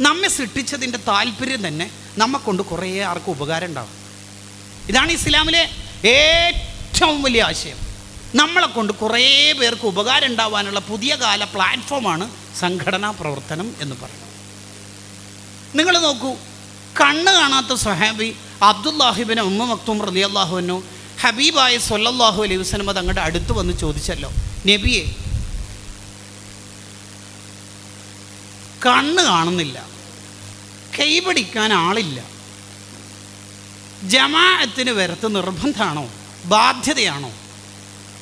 നമ്മെ സൃഷ്ടിച്ചതിന്റെ താല്പര്യം തന്നെ നമ്മക്കൊണ്ട് കുറേ ആർക്കും ഉപകാരം ഉണ്ടാവും. ഇതാണ് ഇസ്ലാമിലെ ഏറ്റവും വലിയ ആശയം. നമ്മളെ കൊണ്ട് കുറേ പേർക്ക് ഉപകാരം ഉണ്ടാവാനുള്ള പുതിയ കാല പ്ലാറ്റ്ഫോമാണ് സംഘടനാ പ്രവർത്തനം എന്ന് പറയുന്നത്. നിങ്ങൾ നോക്കൂ കണ്ണ് കാണാത്ത സഹാബി അബ്ദുല്ലാഹിബിന് ഉമ്മ മക്തും റലി അള്ളാഹുവിനു ഹബീബായ സൊല്ലാഹു അലൈഹി വസ്ലമ തങ്ങളുടെ അടുത്ത് വന്ന് ചോദിച്ചല്ലോ നബിയെ കണ്ണ് കാണുന്നില്ല. കൈപിടിക്കാൻ ആളില്ല. ജമാഅത്തിന് വരത്ത് നിർബന്ധമാണോ? ബാധ്യതയാണോ?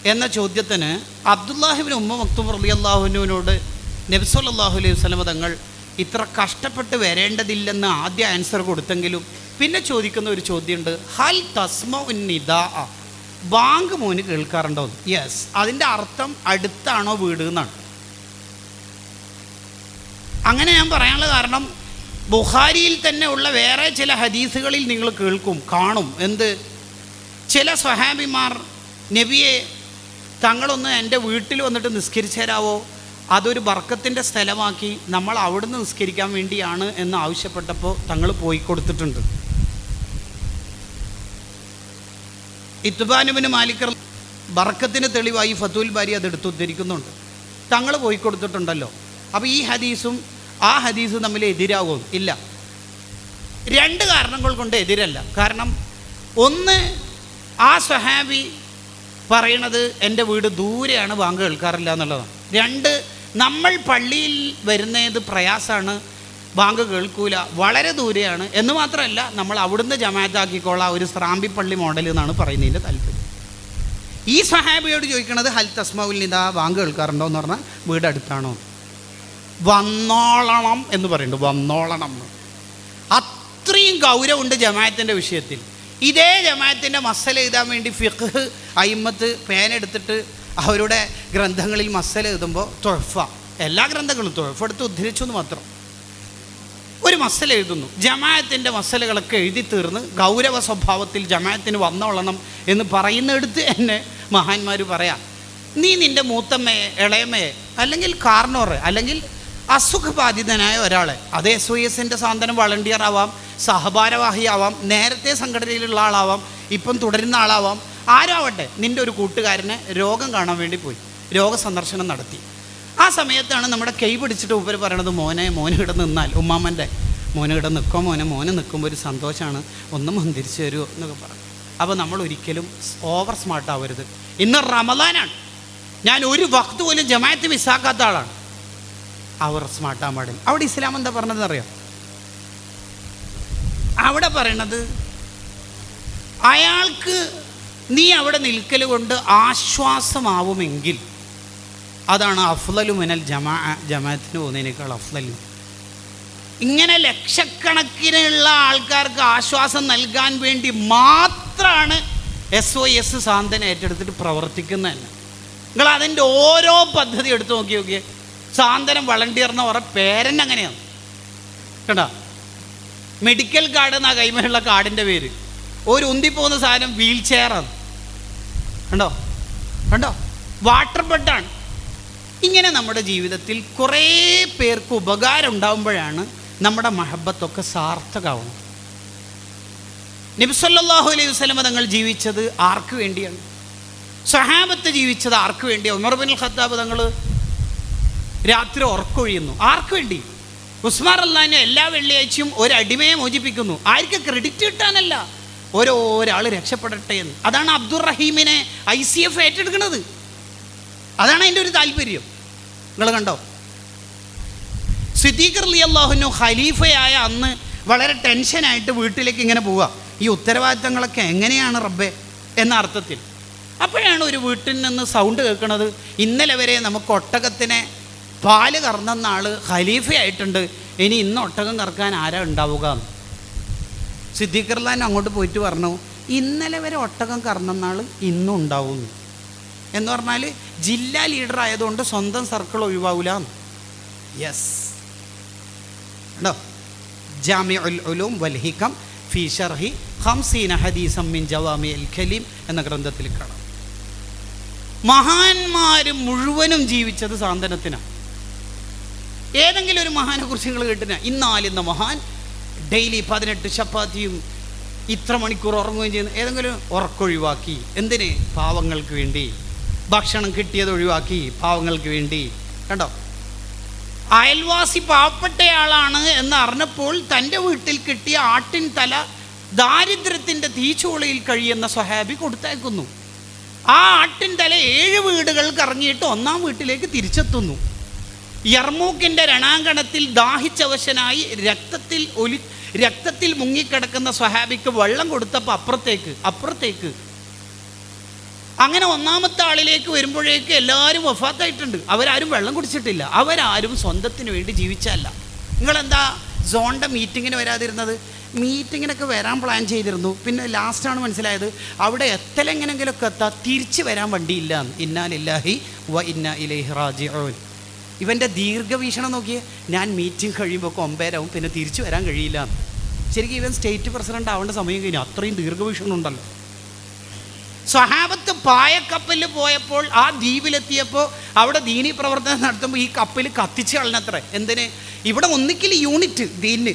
എന്ന ചോദ്യത്തിന് അബ്ദുല്ലാഹിബിൻ ഉമ്മ മക്തൂം റലി അള്ളാഹുനോട് നബ്സുല്ലാഹു അലൈഹി വസ്ലമ തങ്ങൾ ഇത്ര കഷ്ടപ്പെട്ട് വരേണ്ടതില്ലെന്ന് ആദ്യ ആൻസർ കൊടുത്തെങ്കിലും പിന്നെ ചോദിക്കുന്ന ഒരു ചോദ്യമുണ്ട്. ഹൽ തസ്മ ഉന്നിദ ബാങ്ക് മോന് കേൾക്കാറുണ്ടോ? യെസ് അതിന്റെ അർത്ഥം അടുത്താണോ വീട് എന്നാണ്. അങ്ങനെ ഞാൻ പറയാനുള്ള കാരണം ബുഖാരിയിൽ തന്നെ ഉള്ള വേറെ ചില ഹദീസുകളിൽ നിങ്ങൾ കേൾക്കും കാണും. എന്ത്? ചില സ്വഹാബിമാർ നബിയെ തങ്ങളൊന്ന് എന്റെ വീട്ടിൽ വന്നിട്ട് നിസ്കരിച്ചേരാവോ അതൊരു ബർക്കത്തിന്റെ സ്ഥലമാക്കി നമ്മൾ അവിടുന്ന് നിസ്കരിക്കാൻ വേണ്ടിയാണ് എന്ന് ആവശ്യപ്പെട്ടപ്പോൾ തങ്ങൾ പോയി കൊടുത്തിട്ടുണ്ട്. ഇത്തുബാനുബിന് മാലിക്കർ ബർക്കത്തിന് തെളിവായി ഫത്തുൽ ബാരി അത് എടുത്ത് ഉദ്ധരിക്കുന്നുണ്ട് തങ്ങൾ പോയി കൊടുത്തിട്ടുണ്ടല്ലോ. അപ്പോൾ ഈ ഹദീസും ആ ഹദീസ് തമ്മിൽ എതിരാകും. ഇല്ല. രണ്ട് കാരണങ്ങൾ കൊണ്ട് എതിരല്ല. കാരണം ഒന്ന് ആ സഹാബി പറയണത് എന്റെ വീട് ദൂരെയാണ് ബാങ്ക് കേൾക്കാറില്ല എന്നുള്ളതാണ്. രണ്ട് നമ്മൾ പള്ളിയിൽ വരുന്നത് പ്രയാസമാണ് ബാങ്ക് കേൾക്കൂല വളരെ ദൂരെയാണ്. എന്ന് മാത്രമല്ല നമ്മൾ അവിടുന്ന് ജമാഅത്താക്കിക്കോളാം ഒരു സ്രാമ്പി പള്ളി മോഡൽ എന്നാണ് പറയുന്നതിന്റെ താല്പര്യം. ഈ സഹാബിയോട് ചോദിക്കണത് ഹൽ തസ്മൗൽ നിതാ ബാങ്ക് കേൾക്കാറുണ്ടോ എന്ന് പറഞ്ഞാൽ വീട് അടുത്താണോ? വന്നോളണം എന്ന് പറയുന്നുണ്ട്. വന്നോളണം. അത്രയും ഗൗരവമുണ്ട് ജമാഅത്തിന്റെ വിഷയത്തിൽ. ഇതേ ജമാഅത്തിന്റെ മസൽ എഴുതാൻ വേണ്ടി ഫിഖ് അയിമത്ത് പേനെടുത്തിട്ട് അവരുടെ ഗ്രന്ഥങ്ങളിൽ മസൽ എഴുതുമ്പോൾ തൊഴഫ എല്ലാ ഗ്രന്ഥങ്ങളും തൊഴഫ എടുത്ത് ഉദ്ധരിച്ചു എന്ന് മാത്രം. ഒരു മസൽ എഴുതുന്നു. ജമാഅത്തിന്റെ മസലുകളൊക്കെ എഴുതി തീർന്ന് ഗൗരവ സ്വഭാവത്തിൽ ജമാഅത്തിന് വന്നോളണം എന്ന് പറയുന്നിടത്ത് എന്നെ മഹാന്മാർ പറയാം നീ നിന്റെ മൂത്തമ്മയെ ഇളയമ്മയെ അല്ലെങ്കിൽ കാർണോറ് അല്ലെങ്കിൽ അസുഖബാധിതനായ ഒരാളെ. അത് എസ് ഒ എസിന്റെ സാന്ത്വനം വളണ്ടിയർ ആവാം സഹഭാരവാഹി ആവാം നേരത്തെ സംഘടനയിലുള്ള ആളാവാം ഇപ്പം തുടരുന്ന ആളാവാം. ആരാവട്ടെ നിന്റെ ഒരു കൂട്ടുകാരനെ രോഗം കാണാൻ വേണ്ടി പോയി. രോഗസന്ദർശനം നടത്തി. ആ സമയത്താണ് നമ്മുടെ കൈ പിടിച്ചിട്ട് ഉപരി പറയണത് മോനെ മോന് ഇവിടെ നിന്നാൽ. ഉമ്മാമ്മന്റെ മോനെ ഇവിടെ നിൽക്കോ മോനെ മോനെ നിൽക്കുമ്പോൾ ഒരു സന്തോഷമാണ് ഒന്നും മന്ദിരിച്ച് തരുമോ എന്നൊക്കെ പറഞ്ഞു. അപ്പോൾ നമ്മൾ ഒരിക്കലും ഓവർ സ്മാർട്ട് ആവരുത് ഇന്ന് റമദാനാണ്. ഞാൻ ഒരു വക്ത് പോലും ജമായത്ത് മിസ്സാക്കാത്ത ആളാണ്. അവർ സ്മാർട്ടാൻ പാടില്ല. അവിടെ ഇസ്ലാം എന്താ പറഞ്ഞതെന്ന് അറിയാം? അവിടെ പറയണത് അയാൾക്ക് നീ അവിടെ നിൽക്കൽ കൊണ്ട് ആശ്വാസമാവുമെങ്കിൽ അതാണ് അഫ്ലലു മിനൽ ജമാ ജമാഅത്തിന് പോകുന്നതിനേക്കാൾ അഫ്ലലു. ഇങ്ങനെ ലക്ഷക്കണക്കിനുള്ള ആൾക്കാർക്ക് ആശ്വാസം നൽകാൻ വേണ്ടി മാത്രമാണ് എസ് ഒ എസ് സാന്ത്വന ഏറ്റെടുത്തിട്ട് പ്രവർത്തിക്കുന്നത് തന്നെ നിങ്ങൾ അതിന്റെ ഓരോ പദ്ധതി എടുത്തു നോക്കി നോക്കിയേ സാന്ത്വനം വളണ്ടിയറിന് അവരുടെ പേരന്റെ അങ്ങനെയാണ്. കണ്ടോ? മെഡിക്കൽ കാർഡ് എന്നാ കൈമയുള്ള കാർഡിന്റെ പേര്. ഒരു ഉന്തിപ്പോകുന്ന സാധനം വീൽ ചെയറാണ് കണ്ടോ? കണ്ടോ? വാട്ടർ ബെഡാണ് ഇങ്ങനെ നമ്മുടെ ജീവിതത്തിൽ കുറേ പേർക്ക് ഉപകാരം ഉണ്ടാകുമ്പോഴാണ് നമ്മുടെ മഹബത്തൊക്കെ സാർത്ഥകമാവുന്നത് നബിസല്ലാഹു അലൈഹി വസ്ലമ തങ്ങൾ ജീവിച്ചത് ആർക്ക് വേണ്ടിയാണ്? സഹാബത്ത് ജീവിച്ചത് ആർക്ക് വേണ്ടിയാണ്? ഉമർബിൻ ഖത്താബ് തങ്ങൾ രാത്രി ഉറക്കൊഴിയുന്നു. ആർക്ക് വേണ്ടി ഉസ്മാർ അള്ളഹാനെ എല്ലാ വെള്ളിയാഴ്ചയും ഒരു അടിമയെ മോചിപ്പിക്കുന്നു. ആർക്ക് ക്രെഡിറ്റ് കിട്ടാനല്ല? ഓരോ ഒരാൾ രക്ഷപ്പെടട്ടെ എന്ന്. അതാണ് അബ്ദുറഹീമിനെ ഐ സി എഫ് ഏറ്റെടുക്കുന്നത്. അതാണ് അതിന്റെ ഒരു താല്പര്യം. നിങ്ങൾ കണ്ടോ? സിദ്ദീഖർ അലി അള്ളാഹുനു ഖലീഫയായ അന്ന് വളരെ ടെൻഷനായിട്ട് വീട്ടിലേക്ക് ഇങ്ങനെ പോവുക. ഈ ഉത്തരവാദിത്തങ്ങളൊക്കെ എങ്ങനെയാണ് റബ്ബെ? എന്ന അർത്ഥത്തിൽ. അപ്പോഴാണ് ഒരു വീട്ടിൽ നിന്ന് സൗണ്ട് കേൾക്കുന്നത് ഇന്നലെ വരെ നമുക്ക് ഒട്ടകത്തിനെ പാൽ കറന്നെന്ന ആൾ ഖലീഫയായിട്ടുണ്ട്. ഇനി ഇന്ന് ഒട്ടകം കറക്കാൻ ആരാ ഉണ്ടാവുക? സിദ്ദീഖർലാൻ അങ്ങോട്ട് പോയിട്ട് പറഞ്ഞു ഇന്നലെ വരെ ഒട്ടകം കറന്ന ആൾ ഇന്നും ഉണ്ടാവും എന്ന്. പറഞ്ഞാൽ ജില്ലാ ലീഡർ ആയതുകൊണ്ട് സ്വന്തം സർക്കിൾ ഒഴിവാവില്ല യെസ് ഉണ്ടോ ജാമ്യം വൽഹിക്കം ഉലൂം വൽ ഹിക്കം ഫി ഷർഹി ഹംസീന ഹദീസം മിൻ ജവാമി അൽ ഖലീം എന്ന ഗ്രന്ഥത്തിൽ കാണാം. മഹാന്മാർ മുഴുവനും ജീവിച്ചത് സാന്ത്വനത്തിനാണ് ഏതെങ്കിലും ഒരു മഹാനെ കുറിച്ച് നിങ്ങൾ കേട്ടിന ഇന്നാലിന്ന മഹാൻ ഡെയിലി പതിനെട്ട് ചപ്പാത്തിയും ഇത്ര മണിക്കൂർ ഉറങ്ങുകയും ചെയ്യുന്ന. ഏതെങ്കിലും ഉറക്കൊഴിവാക്കി. എന്തിന്? പാവങ്ങൾക്ക് വേണ്ടി. ഭക്ഷണം കിട്ടിയത് ഒഴിവാക്കി. പാവങ്ങൾക്ക് വേണ്ടി. കണ്ടോ? അയൽവാസി പാവപ്പെട്ടയാളാണ് എന്ന് അറിഞ്ഞപ്പോൾ തന്റെ വീട്ടിൽ കിട്ടിയ ആട്ടിൻ തല ദാരിദ്ര്യത്തിന്റെ തീച്ചുളയിൽ കഴിയുന്ന സ്വഹാബി കൊടുത്തേക്കുന്നു ആ ആട്ടിൻ തല ഏഴ് വീടുകൾ കറങ്ങിയിട്ട് ഒന്നാം വീട്ടിലേക്ക് തിരിച്ചെത്തുന്നു. യർമൂക്കിന്റെ രണാങ്കണത്തിൽ ദാഹിച്ചവശനായി രക്തത്തിൽ ഒലി രക്തത്തിൽ മുങ്ങിക്കിടക്കുന്ന സ്വഹാബിക്ക് വെള്ളം കൊടുത്തപ്പോൾ അപ്പുറത്തേക്ക് അപ്പുറത്തേക്ക്. അങ്ങനെ ഒന്നാമത്തെ ആളിലേക്ക് വരുമ്പോഴേക്ക് എല്ലാവരും വഫാത്തായിട്ടുണ്ട്. അവരാരും വെള്ളം കുടിച്ചിട്ടില്ല. അവരാരും സ്വന്തത്തിന് വേണ്ടി ജീവിച്ചല്ല നിങ്ങളെന്താ സോണിന്റെ മീറ്റിങ്ങിന് വരാതിരുന്നത്? മീറ്റിങ്ങിനൊക്കെ വരാൻ പ്ലാൻ ചെയ്തിരുന്നു. പിന്നെ ലാസ്റ്റാണ് മനസ്സിലായത്. അവിടെ എത്തലെങ്ങനെങ്കിലുമൊക്കെ എത്താം തിരിച്ചു വരാൻ വണ്ടിയില്ല. ഇന്നാലില്ലാഹി വ ഇന്ന ഇലൈഹി റാജിഊൻ. ഇവന്റെ ദീർഘവീക്ഷണം നോക്കിയേ. ഞാൻ മീറ്റിംഗ് കഴിയുമ്പോൾ ഒമ്പേരാവും പിന്നെ തിരിച്ചു വരാൻ കഴിയില്ല. ശരിക്കും ഇവൻ സ്റ്റേറ്റ് പ്രസിഡന്റ് ആവേണ്ട സമയം കഴിഞ്ഞു. അത്രയും ദീർഘവീക്ഷണം ഉണ്ടല്ലോ. സ്വഹാബത്ത് പായക്കപ്പലിൽ പോയപ്പോൾ ആ ദ്വീപിലെത്തിയപ്പോൾ അവിടെ ദീനി പ്രവർത്തനം നടത്തുമ്പോൾ ഈ കപ്പൽ കത്തിച്ച് കളഞ്ഞത്രേ. എന്തിന്? ഇവിടെ ഒന്നിക്കിൽ യൂണിറ്റ് ദീന്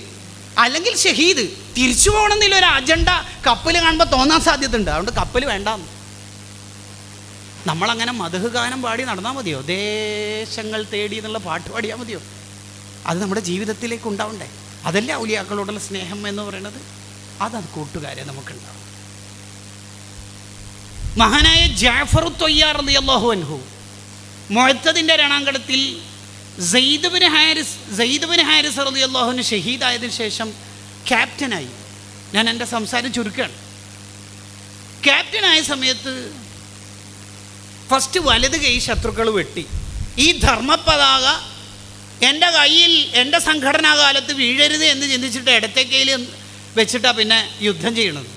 അല്ലെങ്കിൽ ഷഹീദ്. തിരിച്ചു പോകണമെന്നില്ല ഒരു അജണ്ട കപ്പൽ കാണുമ്പോൾ തോന്നാൻ സാധ്യതയുണ്ട്. അതുകൊണ്ട് കപ്പൽ വേണ്ടാന്ന്. നമ്മളങ്ങനെ മധുഹ് ഗാനം പാടി നടന്നാൽ മതിയോ? ദേശങ്ങൾ തേടി എന്നുള്ള പാട്ട് പാടിയാൽ മതിയോ? അത് നമ്മുടെ ജീവിതത്തിലേക്ക് ഉണ്ടാവണ്ടേ? അതല്ലേ ഔലിയാക്കളോടുള്ള സ്നേഹം എന്ന് പറയുന്നത് അതത് കൂട്ടുകാരെ നമുക്കുണ്ടാവും. മഹാനായ ജാഫർ തൊയ്യാർ അള്ളാഹു അൻഹു മൊഴത്തതിന്റെ രണാങ്കണത്തിൽ സെയ്ദുബിന് ഹാരിസ് സെയ്ദുബിന് ഹാരിസ് അറുതി അള്ളാഹുവിന് ഷഹീദായതിനു ശേഷം ക്യാപ്റ്റനായി. ഞാൻ എന്റെ സംസാരം ചുരുക്കുകയാണ് ക്യാപ്റ്റനായ സമയത്ത് ഫസ്റ്റ് വലത് കൈ ശത്രുക്കൾ വെട്ടി. ഈ ധർമ്മപതാക എന്റെ കയ്യിൽ എന്റെ സംഘടനാ കാലത്ത് വീഴരുത് എന്ന് ചിന്തിച്ചിട്ട് ഇടത്തെ കയ്യിൽ വെച്ചിട്ടാണ് പിന്നെ യുദ്ധം ചെയ്യണത്.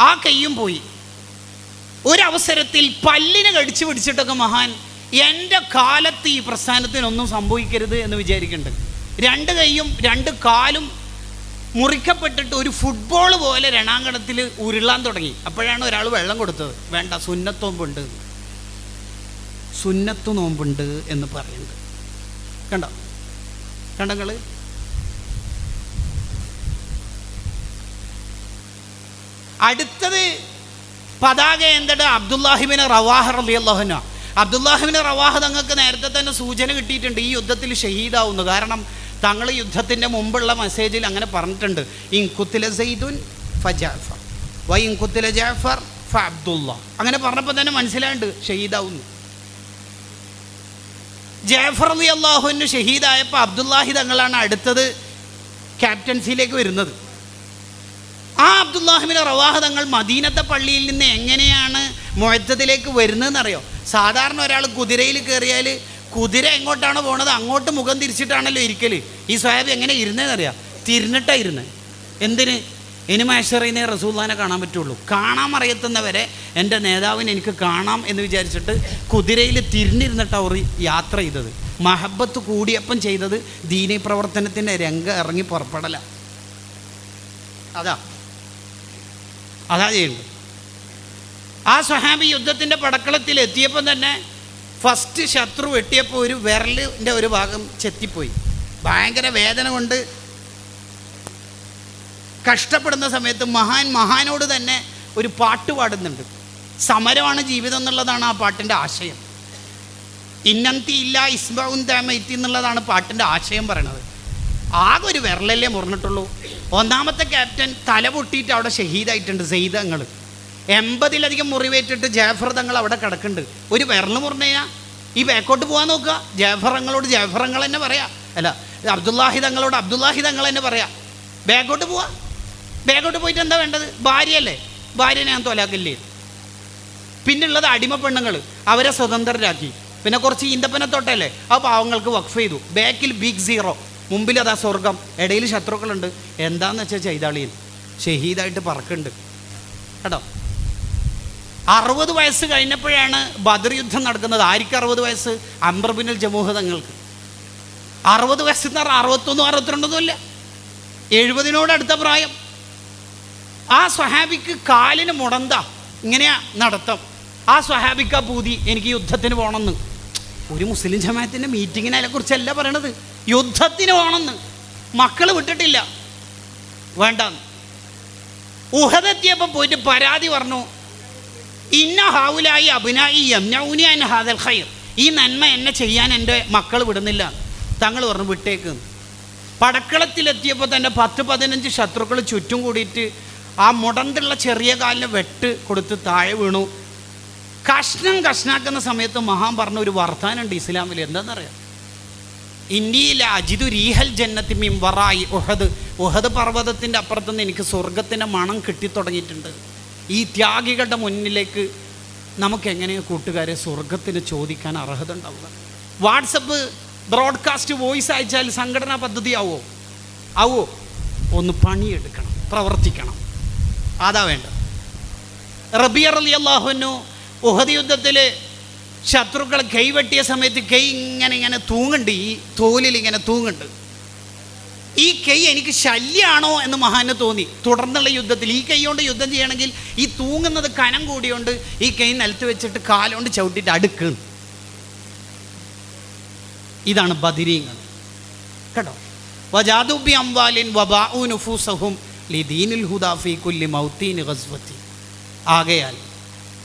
ആ കൈയും പോയി. ഒരവസരത്തിൽ പല്ലിന് കടിച്ചു പിടിച്ചിട്ടൊക്കെ മഹാൻ എന്റെ കാലത്ത് ഈ പ്രസ്ഥാനത്തിനൊന്നും സംഭവിക്കരുത് എന്ന് വിചാരിക്കുന്നുണ്ട് രണ്ട് കൈയും രണ്ട് കാലും മുറിക്കപ്പെട്ടിട്ട് ഒരു ഫുട്ബോൾ പോലെ രണാങ്കണത്തിൽ ഉരുളാൻ തുടങ്ങി. അപ്പോഴാണ് ഒരാൾ വെള്ളം കൊടുത്തത്. വേണ്ട സുന്നത്തോമ്പുണ്ട്. സുന്നത്ത് നോമ്പുണ്ട് എന്ന് പറയുന്നത്. കണ്ടോ? കണ്ടങ്ങൾ അടുത്തത് പതാക എന്താണ്? അബ്ദുല്ലാഹിബിന് റവാഹ് റലി അള്ളാഹുന അബ്ദുല്ലാഹിബിന് റവാഹ് തങ്ങൾക്ക് നേരത്തെ തന്നെ സൂചന കിട്ടിയിട്ടുണ്ട് ഈ യുദ്ധത്തിൽ ഷഹീദാവുന്നു. കാരണം തങ്ങൾ യുദ്ധത്തിന്റെ മുമ്പുള്ള മെസ്സേജിൽ അങ്ങനെ പറഞ്ഞിട്ടുണ്ട്. ഇൻകുത്തില സെയ്ദുൻ ഫജാഫർ ജാഫർ വൈ ഇൻകുത്തില ജാഫർ ഫ അബ്ദുള്ള അങ്ങനെ പറഞ്ഞപ്പോൾ തന്നെ മനസ്സിലായിട്ടുണ്ട് ഷഹീദാവുന്നു. ജാഫർ അലി അള്ളാഹുവിന് ഷഹീദായപ്പോൾ അബ്ദുല്ലാഹി തങ്ങളാണ് അടുത്തത് ക്യാപ്റ്റൻസിയിലേക്ക് വരുന്നത്. ആ അബ്ദുല്ലാഹിമിന് റവാഹ തങ്ങൾ മദീനത്തെ പള്ളിയിൽ നിന്ന് എങ്ങനെയാണ് മുഴത്തത്തിലേക്ക് വരുന്നതെന്നറിയോ? സാധാരണ ഒരാൾ കുതിരയിൽ കയറിയാൽ കുതിര എങ്ങോട്ടാണ് പോണത് അങ്ങോട്ട് മുഖം തിരിച്ചിട്ടാണല്ലോ ഇരിക്കൽ ഈ സ്വഹാബി എങ്ങനെ ഇരുന്നതെന്നറിയാം തിരിഞ്ഞിട്ടാണ് ഇരുന്നത് എന്തിന്? ഇനി മഹേശ്വറിനെ റസൂല്ലാനെ കാണാൻ പറ്റുള്ളൂ. കാണാൻ അറിയത്തുന്നവരെ എന്റെ നേതാവിനെ എനിക്ക് കാണാം എന്ന് വിചാരിച്ചിട്ട് കുതിരയിൽ തിരിഞ്ഞിരുന്നിട്ട് അവർ യാത്ര ചെയ്തത്. മഹബത്ത് കൂടിയപ്പം ചെയ്തത് ദീനി പ്രവർത്തനത്തിന്റെ രംഗ ഇറങ്ങി പുറപ്പെടല. അതാ. അതാ ചെയ്യുന്നത് ആ സ്വഹാബി യുദ്ധത്തിന്റെ പടക്കളത്തിൽ എത്തിയപ്പം തന്നെ ഫസ്റ്റ് ശത്രു വെട്ടിയപ്പോൾ ഒരു വിരലിന്റെ ഒരു ഭാഗം ചെത്തിപ്പോയി. ഭയങ്കര വേദന കൊണ്ട് കഷ്ടപ്പെടുന്ന സമയത്ത് മഹാൻ മഹാനോട് തന്നെ ഒരു പാട്ട് പാടുന്നുണ്ട്. സമരമാണ് ജീവിതം എന്നുള്ളതാണ് ആ പാട്ടിന്റെ ആശയം. ഇന്നന്തി ഇല്ല ഇസ്ബൗൻ താമൈത്തി എന്നുള്ളതാണ് പാട്ടിന്റെ ആശയം പറയണത്. ആകെ ഒരു വിരലല്ലേ മുറിഞ്ഞിട്ടുള്ളൂ. ഒന്നാമത്തെ ക്യാപ്റ്റൻ തല പൊട്ടിയിട്ട് അവിടെ ഷഹീദായിട്ടുണ്ട് സെയ്തങ്ങൾ എൺപതിലധികം മുറിവേറ്റിട്ട് ജാഫർ തങ്ങൾ അവിടെ കിടക്കുന്നുണ്ട്. ഒരു വിരൽ മുറിഞ്ഞാൽ ഈ ബാക്കോട്ട് പോകാൻ നോക്കുക. ജാഫറങ്ങളോട് ജാഫറങ്ങൾ തന്നെ പറയാം. അല്ല അബ്ദുല്ലാഹി തങ്ങളോട് അബ്ദുല്ലാഹി തന്നെ പറയാം. ബാക്കോട്ട് പോവാ. ബാക്കോട്ട് പോയിട്ട് എന്താ വേണ്ടത്? ഭാര്യയല്ലേ? ഭാര്യനെ ഞാൻ തൊലാക്കില്ലേ? പിന്നുള്ളത് അടിമ പെണ്ണുങ്ങൾ അവരെ സ്വതന്ത്രരാക്കി. പിന്നെ കുറച്ച് ഈന്തപ്പനത്തോട്ടല്ലേ ആ പാവങ്ങൾക്ക് വഖഫ് ചെയ്തു. ബാക്കിൽ ബിഗ് സീറോ. മുമ്പിൽ അതാ സ്വർഗം. ഇടയിൽ ശത്രുക്കളുണ്ട്. എന്താന്ന് വെച്ചാൽ ചെയ്താളിയിൽ ഷഹീദായിട്ട് പറക്കുന്നുണ്ട്. കേട്ടോ? അറുപത് വയസ്സ് കഴിഞ്ഞപ്പോഴാണ് ബദർ യുദ്ധം നടക്കുന്നത്. ആർക്ക് അറുപത് വയസ്സ്? അമ്പർബിനൽ ജമൂഹ തങ്ങൾക്ക്. അറുപത് വയസ്സെന്ന് പറഞ്ഞാൽ അറുപത്തൊന്നും അറുപത്തിരണ്ടൊന്നും ഇല്ല. എഴുപതിനോട് അടുത്ത പ്രായം. ആ സ്വഹാബിക്ക് കാലിന് മുടന്ത. ഇങ്ങനെയാ നടത്തം. ആ സ്വഹാബിക്ക പൂതി എനിക്ക് യുദ്ധത്തിന് പോകണമെന്ന് ഒരു മുസ്ലിം ജമാഅത്തിന്റെ മീറ്റിങ്ങിനെ കുറിച്ചല്ല പറയണത്. യുദ്ധത്തിന് പോകണമെന്ന് മക്കൾ വിട്ടിട്ടില്ല. വേണ്ടെന്ന്. ഉഹദെത്തിയപ്പോൾ പോയിട്ട് പരാതി പറഞ്ഞു ഇന്ന ഹാവുലായി അഭിനായി യംനൗനി അൻ ഹാദൽ ഖൈർ. ഈ നന്മ എന്നെ ചെയ്യാൻ എന്റെ മക്കൾ വിടുന്നില്ല. തങ്ങൾ പറഞ്ഞു വിട്ടേക്ക്. പടക്കളത്തിലെത്തിയപ്പോൾ തന്നെ പത്ത് പതിനഞ്ച് ശത്രുക്കൾ ചുറ്റും കൂടിയിട്ട് ആ മുടന്തുള്ള ചെറിയ കാലിന് വെട്ട് കൊടുത്ത് താഴെ വീണു. കഷ്ണം കഷ്ണാക്കുന്ന സമയത്ത് മഹാൻ പറഞ്ഞ ഒരു വർത്താനുണ്ട് ഇസ്ലാമിൽ. എന്താണെന്നറിയാം ഇന്ത്യയിലെ അജിതു റീഹൽ ജന്നത്തി മിംവറായി ഉഹദ്. ഉഹദ് പർവതത്തിന്റെ അപ്പുറത്തുനിന്ന് എനിക്ക് സ്വർഗത്തിന്റെ മണം കിട്ടിത്തുടങ്ങിയിട്ടുണ്ട്. ഈ ത്യാഗികളുടെ മുന്നിലേക്ക് നമുക്ക് എങ്ങനെയാണ് കൂട്ടുകാരെ സ്വർഗത്തിന് ചോദിക്കാൻ അർഹത ഉണ്ടാവുക വാട്സപ്പ് ബ്രോഡ്കാസ്റ്റ് വോയിസ് അയച്ചാൽ സംഘടനാ പദ്ധതി ആവോ ആവോ? ഒന്ന് പണിയെടുക്കണം പ്രവർത്തിക്കണം. അതാ വേണ്ടത്. റബിയർ അലി അള്ളാഹുനു ഉഹദ് യുദ്ധത്തിൽ ശത്രുക്കളെ കൈ വെട്ടിയ സമയത്ത് കൈ ഇങ്ങനെ ഇങ്ങനെ തൂങ്ങുണ്ട് ഈ തോലിൽ ഇങ്ങനെ തൂങ്ങുണ്ട്. ഈ കൈ എനിക്ക് ശല്യമാണോ എന്ന് മഹാന് തോന്നി. തുടർന്നുള്ള യുദ്ധത്തിൽ ഈ കൈ കൊണ്ട് യുദ്ധം ചെയ്യണമെങ്കിൽ ഈ തൂങ്ങുന്നത് കനം കൂടിയോണ്ട് ഈ കൈ നിലത്ത് വെച്ചിട്ട് കാലുകൊണ്ട് ചവിട്ടിട്ട് അടുക്ക്. ഇതാണ് ബദിരീങ്ങൾ. കേട്ടോ? വജാദുബി അംവാലിൻ വബാഉ നുഫൂസഹും ലിദീനിൽ ഹുദാഫി കുല്ലി മൗത്തീൻ ഗസ്വത്തി. ആകയാൽ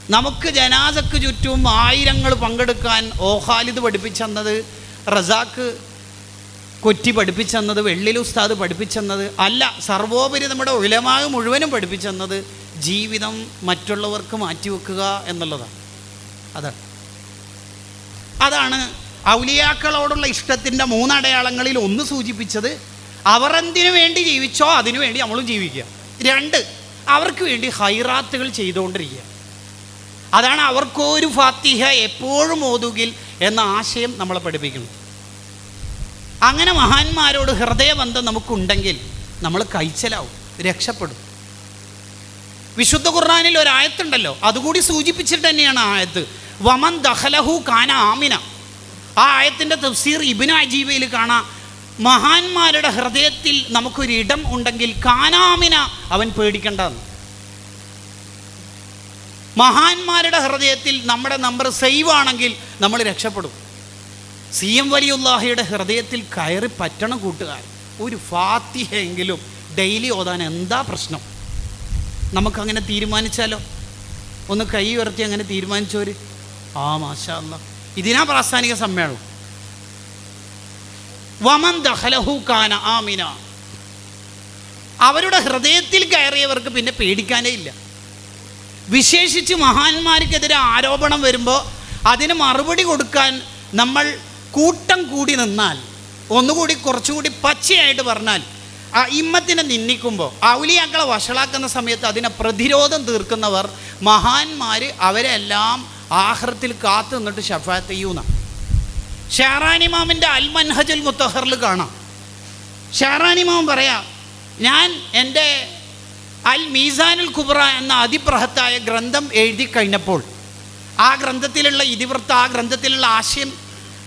നമുക്ക് ജനാസക്ക് ചുറ്റും ആയിരങ്ങൾ പങ്കെടുക്കാൻ ഓഹാലിദ് പഠിപ്പിച്ചെന്നത് റസാക്ക് കൊറ്റി പഠിപ്പിച്ചെന്നത് വെള്ളിൽ ഉസ്താദ് പഠിപ്പിച്ചെന്നത് അല്ല സർവോപരി നമ്മുടെ ഉലമാവ് മുഴുവനും പഠിപ്പിച്ചെന്നത് ജീവിതം മറ്റുള്ളവർക്ക് മാറ്റിവെക്കുക എന്നുള്ളതാണ്. അതാണ്. അതാണ് ഔലിയാക്കളോടുള്ള ഇഷ്ടത്തിന്റെ മൂന്നടയാളങ്ങളിൽ ഒന്ന് സൂചിപ്പിച്ചത് അവർ എന്തിനു വേണ്ടി ജീവിച്ചോ അതിനു വേണ്ടി നമ്മളും ജീവിക്കുക. രണ്ട് അവർക്ക് വേണ്ടി ഹൈറാത്തുകൾ ചെയ്തുകൊണ്ടിരിക്കുക. അതാണ് അവർക്കൊരു ഫാത്തിഹ എപ്പോഴും ഓതുകിൽ എന്ന ആശയം നമ്മളെ പഠിപ്പിക്കുന്നു അങ്ങനെ മഹാന്മാരോട് ഹൃദയബന്ധം നമുക്കുണ്ടെങ്കിൽ നമ്മൾ കൈച്ചലാവും രക്ഷപ്പെടും. വിശുദ്ധ ഖുർആാനിൽ ഒരായത്തുണ്ടല്ലോ അതുകൂടി സൂചിപ്പിച്ചിട്ട് തന്നെയാണ് ആയത്ത്. വമൻ ദഹലഹു കാന ആമിന. ആ ആയത്തിന്റെ തഫ്സീർ ഇബിന് അജീബയിൽ കാണാം. മഹാന്മാരുടെ ഹൃദയത്തിൽ നമുക്കൊരിടം ഉണ്ടെങ്കിൽ കാനാമിന അവൻ പേടിക്കേണ്ടെന്ന്. മഹാന്മാരുടെ ഹൃദയത്തിൽ നമ്മുടെ നമ്പർ സേവ് ആണെങ്കിൽ നമ്മൾ രക്ഷപ്പെടും. സി എം വലിയുല്ലാഹയുടെ ഹൃദയത്തിൽ കയറി പറ്റണം കൂട്ടുകാർ. ഒരു ഫാത്തിഹയെങ്കിലും ഡെയിലി ഓതാൻ എന്താ പ്രശ്നം? നമുക്കങ്ങനെ തീരുമാനിച്ചാലോ? ഒന്ന് കൈ ഉയർത്തി അങ്ങനെ തീരുമാനിച്ചവർ ആ മാഷാ ഇതിനാ പ്രാസ്ഥാനിക സമ്മേളനം. വമൻ ആമിന. അവരുടെ ഹൃദയത്തിൽ കയറിയവർക്ക് പിന്നെ പേടിക്കാനേ ഇല്ല. വിശേഷിച്ച് മഹാന്മാർക്കെതിരെ ആരോപണം വരുമ്പോൾ അതിന് മറുപടി കൊടുക്കാൻ നമ്മൾ കൂട്ടം കൂടി നിന്നാൽ ഒന്നുകൂടി കുറച്ചുകൂടി പച്ചയായിട്ട് പറഞ്ഞാൽ ആ ഇമ്മത്തിനെ നിന്നിക്കുമ്പോൾ ഔലിയാക്കളെ വഷളാക്കുന്ന സമയത്ത് അതിനെ പ്രതിരോധം തീർക്കുന്നവർ മഹാന്മാർ അവരെല്ലാം ആഹ്രത്തിൽ കാത്തു നിന്നിട്ട് ഷഫാത്ത് ചെയ്യുന്ന. ഷാറാനിമാമിന്റെ അൽമൻഹജുൽ മുത്തഹറിൽ കാണാം. ഷാറാനിമാം പറയാം ഞാൻ എന്റെ അൽ മീസാനുൽ കുബ്ര എന്ന അതിപ്രഹത്തായ ഗ്രന്ഥം എഴുതി കഴിഞ്ഞപ്പോൾ ആ ഗ്രന്ഥത്തിലുള്ള ഇതിവൃത്ത ആ ഗ്രന്ഥത്തിലുള്ള ആശയം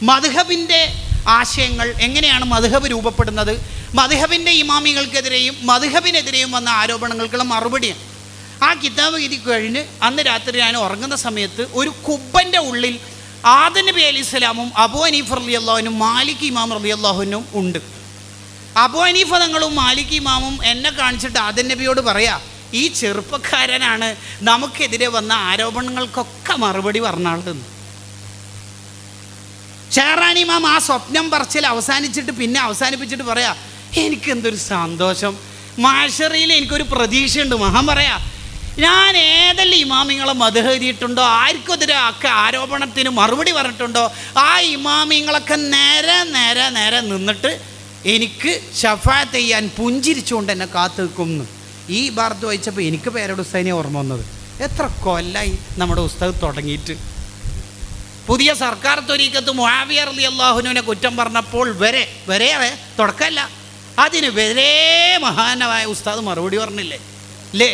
മധുഹബിന്റെ ആശയങ്ങൾ എങ്ങനെയാണ് മധുഹബ് രൂപപ്പെടുന്നത്? മധുഹബിന്റെ ഇമാമികൾക്കെതിരെയും മധുഹബിനെതിരെയും വന്ന ആരോപണങ്ങൾക്കുള്ള മറുപടിയാണ്. ആ കിതാബ് എഴുതി കഴിഞ്ഞ് അന്ന് രാത്രി ഞാൻ ഉറങ്ങുന്ന സമയത്ത് ഒരു കുബ്ബന്റെ ഉള്ളിൽ ആദ നബി അലി ഇസ്ലാമും അബു അനീഫ് റലി അള്ളാഹുനും മാലിക് ഇമാം റലി അള്ളാഹുനും ഉണ്ട്. അബു അനീഫ തങ്ങളും മാലിക് ഇമാമും എന്നെ കാണിച്ചിട്ട് ആദൻ നബിയോട് പറയാ ഈ ചെറുപ്പക്കാരനാണ് നമുക്കെതിരെ വന്ന ആരോപണങ്ങൾക്കൊക്കെ മറുപടി പറഞ്ഞാളെന്ന് ഷെഹറാനി മാം ആ സ്വപ്നം പറച്ചിൽ അവസാനിച്ചിട്ട് പിന്നെ അവസാനിപ്പിച്ചിട്ട് പറയാ എനിക്കെന്തൊരു സന്തോഷം. മാഷറിയിൽ എനിക്കൊരു പ്രതീക്ഷയുണ്ട്. മഹാൻ പറയാ ഞാൻ ഏതെല്ലാം ഇമാമിങ്ങളെ മധുഹരിയിട്ടുണ്ടോ ആർക്കെതിരെ ഒക്കെ ആരോപണത്തിന് മറുപടി പറഞ്ഞിട്ടുണ്ടോ? ആ ഇമാമിങ്ങളൊക്കെ നേരെ നേരെ നേരെ നിന്നിട്ട് എനിക്ക് ഷഫാത്ത് ചെയ്യാൻ പുഞ്ചിരിച്ചുകൊണ്ട് എന്നെ കാത്തു നിൽക്കുന്നു ഈ ഭാരത് വായിച്ചപ്പോൾ എനിക്ക് പേരോട് ഉസ്താദിനെ ഓർമ്മ വന്നത്. എത്ര കൊല്ലായി നമ്മുടെ ഉസ്താദ് തുടങ്ങിയിട്ട്. പുതിയ സർക്കാർ തൊരീക്കത്ത് മുഹാവിയർ അലി അള്ളാഹുനുവിനെ കുറ്റം പറഞ്ഞപ്പോൾ വരെ വരെ തുടക്കമല്ല. അതിന് വരെ മഹാനായ ഉസ്താദ് മറുപടി പറഞ്ഞില്ലേ? അല്ലേ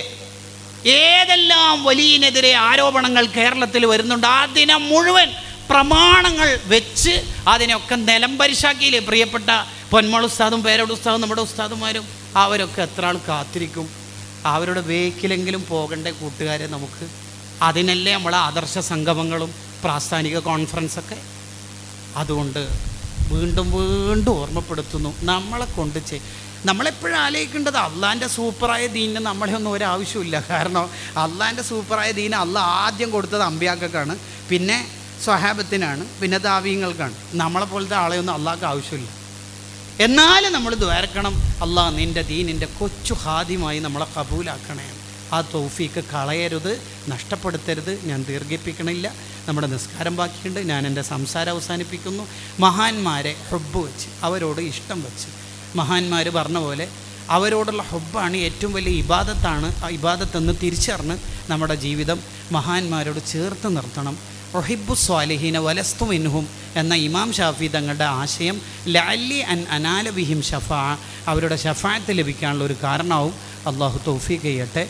ഏതെല്ലാം വലിയനെതിരെ ആരോപണങ്ങൾ കേരളത്തിൽ വരുന്നുണ്ട് ആ ദിനം മുഴുവൻ പ്രമാണങ്ങൾ വെച്ച് അതിനൊക്കെ നിലംപരിശാക്കിയില്ലേ പ്രിയപ്പെട്ട പൊന്മൾ ഉസ്താദും പേരോട് ഉസ്താദും നമ്മുടെ ഉസ്താദുമാരും അവരൊക്കെ എത്ര ആൾ കാത്തിരിക്കും. അവരുടെ വേക്കിലെങ്കിലും പോകേണ്ട കൂട്ടുകാരെ നമുക്ക്? അതിനല്ലേ നമ്മളെ ആദർശ സംഗമങ്ങളും പ്രാസ്ഥാനിക കോൺഫറൻസൊക്കെ അതുകൊണ്ട് വീണ്ടും വീണ്ടും ഓർമ്മപ്പെടുത്തുന്നു. നമ്മളെ കൊണ്ട് നമ്മളെപ്പോഴും ആലോചിക്കേണ്ടത് അള്ളാന്റെ സൂപ്പറായ ദീനിന് നമ്മളെ ഒന്നും ഒരാവശ്യമില്ല കാരണം അള്ളാന്റെ സൂപ്പറായ ദീന് അള്ള ആദ്യം കൊടുത്തത് അമ്പ്യാക്കാണ് പിന്നെ സ്വഹാബത്തിനാണ് പിന്നെ ദാവീങ്ങൾക്കാണ്. നമ്മളെ പോലത്തെ ആളെയൊന്നും അള്ളാഹ്ക്ക് ആവശ്യമില്ല. എന്നാലും നമ്മൾ ദ്വാരക്കണം അള്ളാഹ് നിന്റെ ദീനിന്റെ കൊച്ചു ഹാദ്യമായി നമ്മളെ കബൂലാക്കണേ. ആ തൗഫീക്ക് കളയരുത് നഷ്ടപ്പെടുത്തരുത് ഞാൻ ദീർഘിപ്പിക്കണില്ല. നമ്മുടെ നിസ്കാരം ബാക്കിയുണ്ട്. ഞാൻ എന്റെ സംസാരം അവസാനിപ്പിക്കുന്നു. മഹാന്മാരെ ഹൃബ് വെച്ച് അവരോട് ഇഷ്ടം വെച്ച് മഹാന്മാർ പറഞ്ഞ പോലെ അവരോടുള്ള ഹൊബാണ് ഏറ്റവും വലിയ ഇബാദത്താണ് ആ ഇബാദത്തെന്ന് തിരിച്ചറിഞ്ഞ് നമ്മുടെ ജീവിതം മഹാന്മാരോട് ചേർത്ത് നിർത്തണം. റൊഹിബു സ്വാലിഹീന വലസ്തു മിൻഹും എന്ന ഇമാം ഷാഫി തങ്ങളുടെ ആശയം ലാലി അൻ അനാലബിഹിം ഷഫ അവരുടെ ഷഫായത്ത് ലഭിക്കാനുള്ള ഒരു കാരണവും അള്ളാഹു തൗഫീഖ് ചെയ്യട്ടെ.